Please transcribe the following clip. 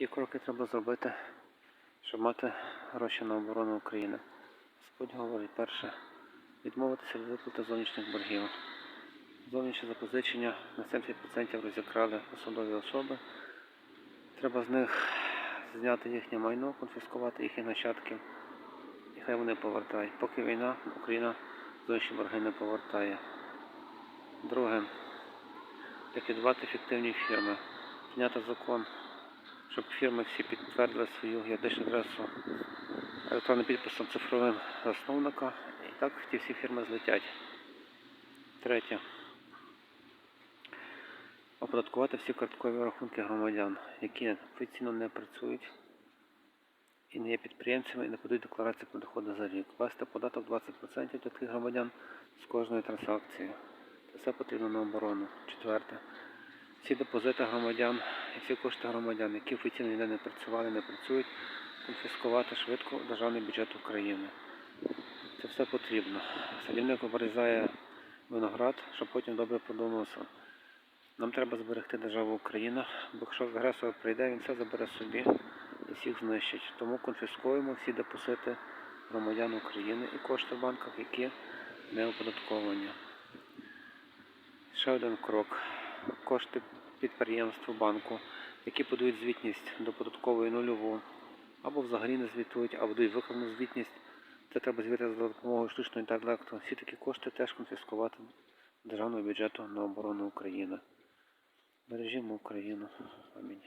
Які кроки треба зробити, щоб мати гроші на оборону України? Господь говорить, перше, відмовитися від виплати зовнішніх боргів. Зовнішнє запозичення на 70% розікрали посадові особи. Треба з них зняти їхнє майно, конфіскувати їхні нащадки. І хай вони повертають. Поки війна, Україна зовнішні борги не повертає. Друге, ліквідувати фіктивні фірми. Зняти закон, щоб фірми всі підтвердили свою юридичну адресу електронним підписом цифровим засновника. І так ті всі фірми злетять. Третє. Оподаткувати всі карткові рахунки громадян, які офіційно не працюють і не є підприємцями і не подають декларації про доходи за рік. Ввести податок 20% для таких громадян з кожної транзакції. Це все потрібно на оборону. Четверте. Всі депозити громадян і всі кошти громадян, які офіційно ніде не працювали, не працюють, конфіскувати швидко державний бюджет України. Це все потрібно. Садівник обрізає виноград, щоб потім добре плодоносив. Нам треба зберегти державу Україна, бо якщо агресор прийде, він все забере собі і всіх знищить. Тому конфіскуємо всі депозити громадян України і кошти в банках, які не оподатковані. Ще один крок. Кошти підприємству банку, які подають звітність до податкової нульову, або взагалі не звітують, або дають виконну звітність. Це треба звірити за допомогою штучного інтелекту. Всі такі кошти теж конфіскувати державного бюджету на оборону України. Бережімо Україну. Амінь.